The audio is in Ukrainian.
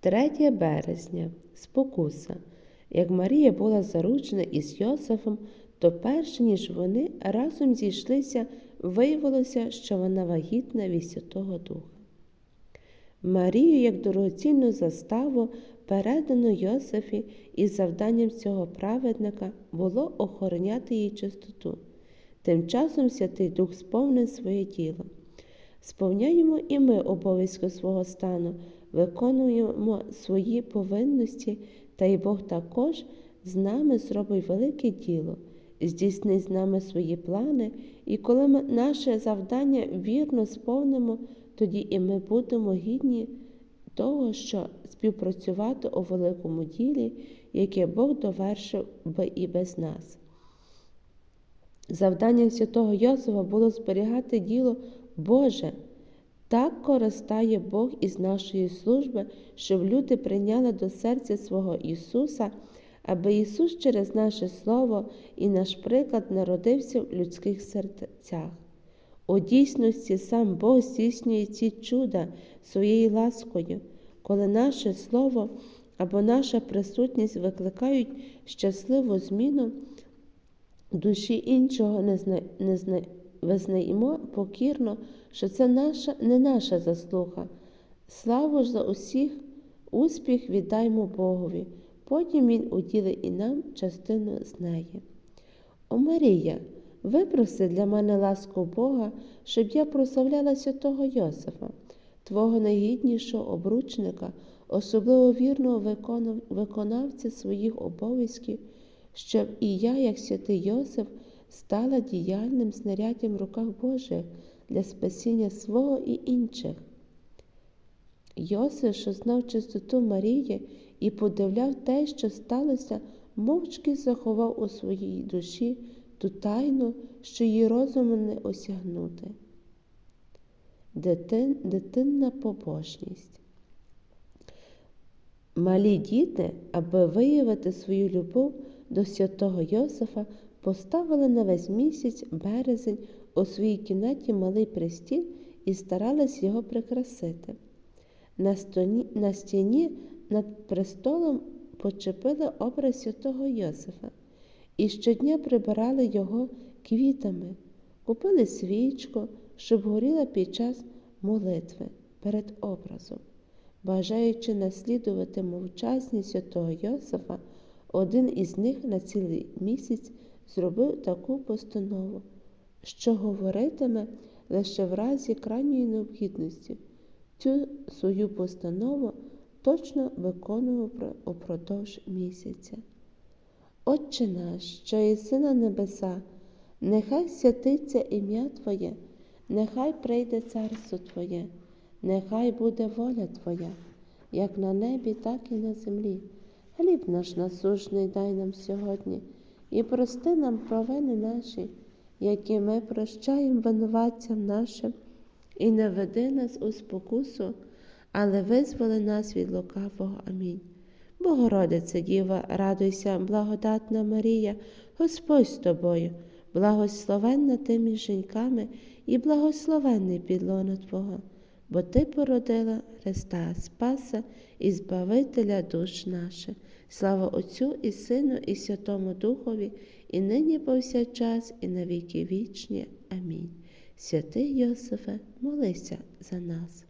3 березня спокуса. Як Марія була заручена із Йосифом, то перш ніж вони разом зійшлися, виявилося, що вона вагітна від Святого Духа. Марію, як дорогоцінну заставу, передано Йосифі, і завданням цього праведника було охороняти її чистоту. Тим часом Святий Дух сповнив своє діло. Сповняємо і ми обов'язки свого стану, виконуємо свої повинності, та й Бог також з нами зробить велике діло, здійснить з нами свої плани, і коли ми наше завдання вірно сповнимо, тоді і ми будемо гідні того, що співпрацювати у великому ділі, яке Бог довершив би і без нас. Завданням святого Йосифа було зберігати діло Боже. Так користає Бог із нашої служби, щоб люди прийняли до серця свого Ісуса, аби Ісус через наше Слово і наш приклад народився в людських серцях. У дійсності сам Бог здійснює ці чуда своєю ласкою, коли наше Слово або наша присутність викликають щасливу зміну душі іншого не, зна... визнаємо покірно, що це наша, не наша заслуга. Славу ж за усіх успіх віддаймо Богові, потім Він уділить і нам частину з неї. О Марія, випроси для мене ласку Бога, щоб я прославляла святого Йосифа, Твого найгіднішого обручника, особливо вірного виконавця своїх обов'язків щоб і я, як святий Йосиф, стала діяльним знаряддям в руках Божих для спасіння свого і інших. Йосиф, що знав чистоту Марії і подивляв те, що сталося, мовчки заховав у своїй душі ту тайну, що її розуму не осягнути. Дитин, дитинна побожність. Малі діти, аби виявити свою любов до святого Йосифа, поставили на весь місяць березень у своїй кімнаті малий престіл і старались його прикрасити. На, стоні, на стіні над престолом почепили образ святого Йосифа і щодня прибирали його квітами, купили свічку, щоб горіла під час молитви перед образом. Бажаючи наслідувати мовчазність святого Йосифа, один із них на цілий місяць зробив таку постанову, що говоритиме лише в разі крайньої необхідності. Цю свою постанову точно виконував упродовж місяця. Отче наш, що єси на небеса, нехай святиться ім'я Твоє, нехай прийде царство Твоє, нехай буде воля Твоя, як на небі, так і на землі. Хліб наш насушний дай нам сьогодні і прости нам провини наші, які ми прощаємо винуватцям нашим, і не веди нас у спокусу, але визволи нас від лукавого. Амінь. Богородице Діва, радуйся, благодатна Марія, Господь з тобою, благословенна ти між жінками і благословенний підлона Твого, бо Ти породила Христа Спаса і Збавителя душ наших. Слава Отцю і Сину, і Святому Духові, і нині повсякчас, і на віки вічні. Амінь. Святий Йосифе, молися за нас.